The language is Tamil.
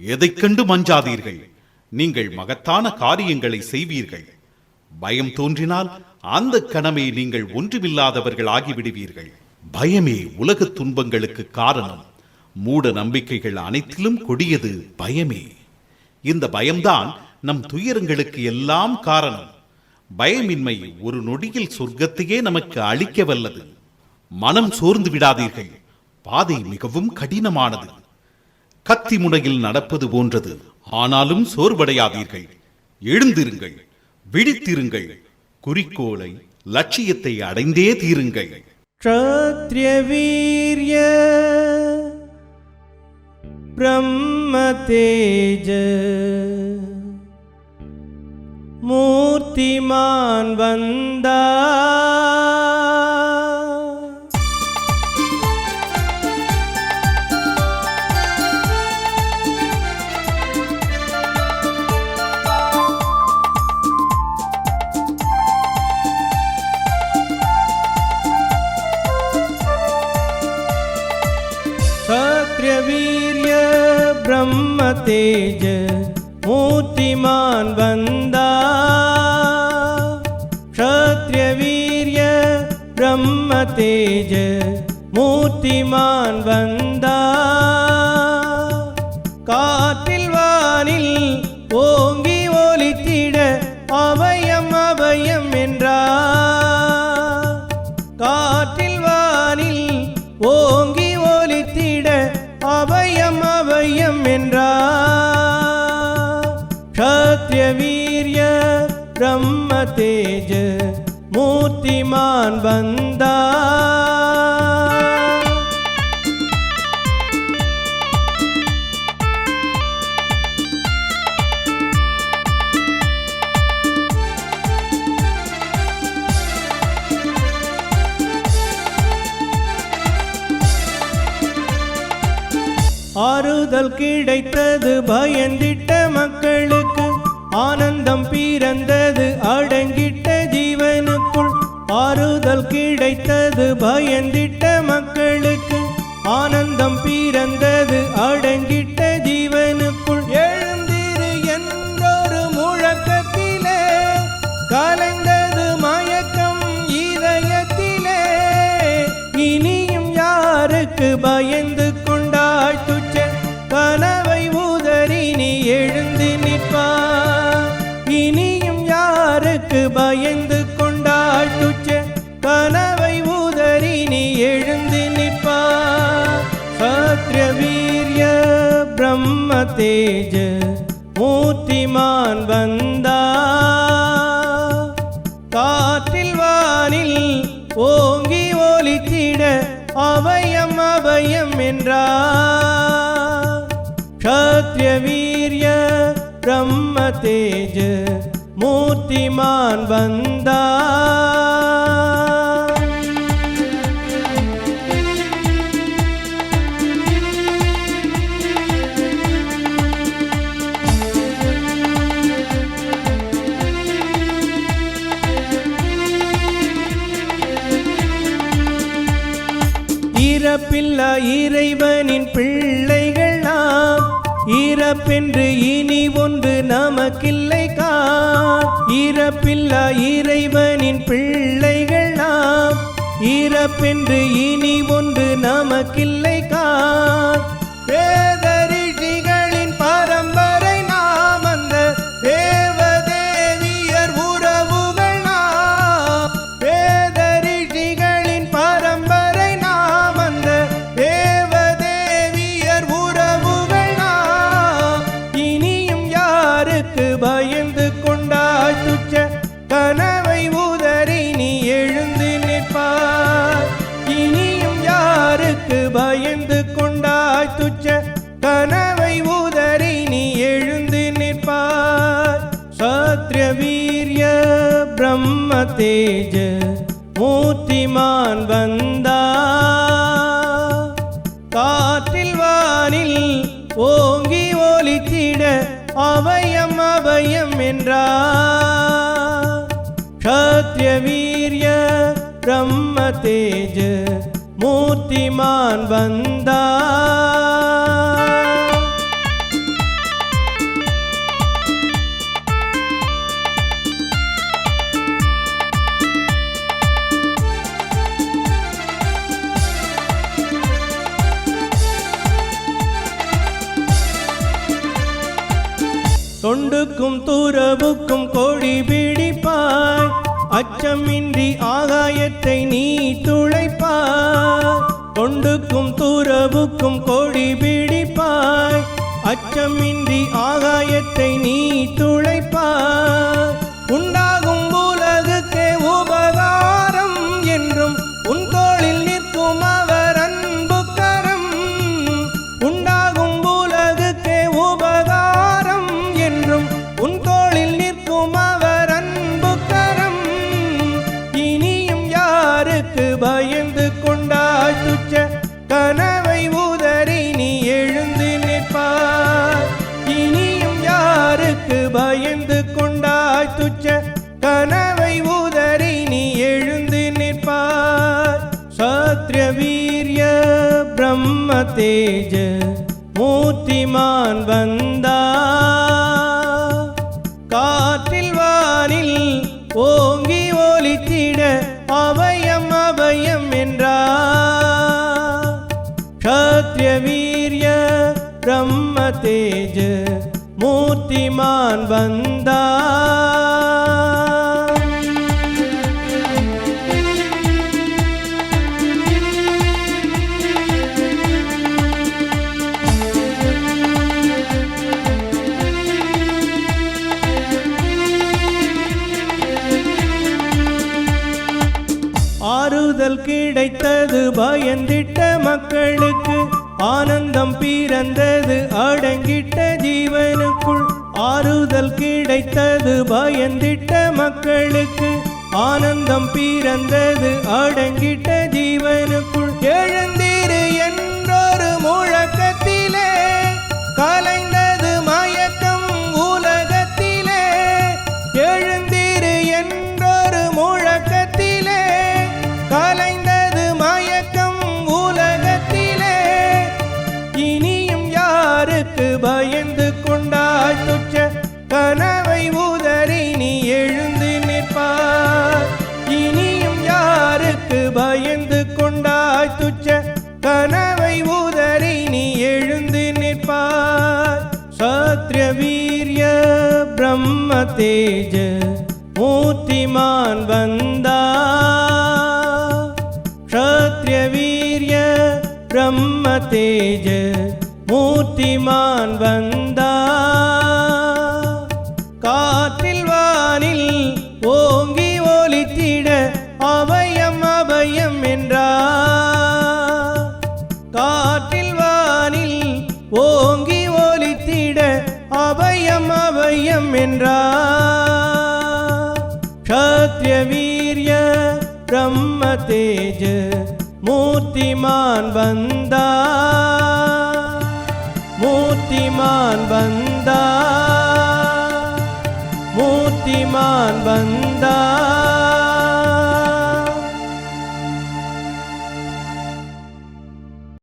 எதைக் கண்டு மஞ்சாதீர்கள்? நீங்கள் மகத்தான காரியங்களை செய்வீர்கள். பயம் தோன்றினால் அந்த கணமே நீங்கள் ஒன்றுமில்லாதவர்கள் ஆகிவிடுவீர்கள். பயமே உலகத் துன்பங்களுக்கு காரணம். மூட நம்பிக்கைகள் அனைத்திலும் கொடியது பயமே. இந்த பயம்தான் நம் துயரங்களுக்கு எல்லாம் காரணம். பயமின்மை ஒரு நொடியில் சொர்க்கத்தையே நமக்கு அளிக்க வல்லது மனம் சோர்ந்து விடாதீர்கள். பாதை மிகவும் கடினமானது. கத்தி முனையில் நடப்பது போன்றது. ஆனாலும் சோர்வடையாதீர்கள். எழுந்திருங்கள். விழித்திருங்கள். குறிக்கோளை லட்சியத்தை அடைந்தே தீருங்கள். வீரிய பிரம்ம தேஜ மூர்த்திமான் வந்தா தேஜ மூர்த்திமான் வந்தா. க்ஷத்ரிய வீரிய பிரம்ம தேஜ மூர்த்திமான் வந்தா. காற்றில் வானில் ஓங்கி ஒலித்திட அபயம் அபயம் என்றா. காற்றில் தேஜ மூர்த்திமான் வந்தா ஆறுதல் கிடைத்தது பயந்திட்ட மக்களுக்கு ஆனந்தம் பிறந்தது அடங்கிட்ட ஜீவனுக்குள் ஆறுதல் கிடைத்தது பயந்திட்ட மக்களுக்கு. ஆனந்தம் பிறந்தது பயந்து கொண்டாய் துச்ச கனவை உதறி நீ எழுந்து நிற்பார். சத்ர வீரிய பிரம்ம தேஜ மூர்த்திமான் வந்தா காற்றில் வானில் ஓங்கி ஒலித்திட அவயம் அபயம் என்றார். க்ஷத்ரிய வீரிய பிரம்ம தேஜ மூர்த்திமான் வந்தா இறப்பில்லா இறைவனின் பிள்ளைகள் நாம் இறப்பென்று இனி ஒன்று நமக்கில்லை. பிள்ளா இறைவனின் பிள்ளைகள் நாம். இறப்பென்று இனி ஒன்று நமக்கில்லை கா வேதரிஷிகளின் கனவை உதறி நீ எழுந்து நிற்பார். சத்ரிய வீரிய பிரம்ம தேஜ மூர்த்திமான் வந்தா காற்றில் வானில் ஓங்கி ஒலித்திட அவயம் அபயம் என்றார். க்ஷத்ரிய வீரிய பிரம்ம தேஜ மூர்த்திமான் வந்தா துடுக்கும் துறவுக்கும் கொடி பிடிப்பாய். அச்சமின்றி ஆகாயத்தை நீ துளைப்பாய். தொண்டுக்கும் துறவுக்கும் கொடி பிடிப்பாய். அச்சமின்றி ஆகாயத்தை நீ துளைப்பாய். உண்டாகும் உலகுக்கே உபகாரம் என்றும் உன் தோளில் நிற்கும் கொண்டாய் கனவை உதறி நீ எழுந்து நிற்பார். சத்ரிய வீரிய பிரம்ம தேஜ மூர்த்திமான் வந்தா காற்றில் வானில் ஓங்கி ஒலித்திட அபயம் அபயம் என்றா க்ஷத்ரிய வீரிய பிரம்ம தேஜ மூர்த்திமான் வந்தா கிடைத்தது பயந்திட்ட மக்களுக்கு ஆனந்தம் பிறந்தது அடங்கிட்ட ஜீவனுக்குள் ஆறுதல் கிடைத்தது பயந்திட்ட மக்களுக்கு ஆனந்தம் பிறந்தது அடங்கிட்ட ஜீவனுக்குள் எழுந்திரு என்றொரு முழக்கத்திலே கலைந்த தேஜ மூர்த்திமான் வந்தா. க்ஷத்ரிய வீரிய பிரம்ம தேஜ மூர்த்திமான் வந்தா. பிரம்ம தேஜ மூர்த்திமான் வந்தா. மூர்த்திமான் வந்தா. மூர்த்திமான் வந்தா.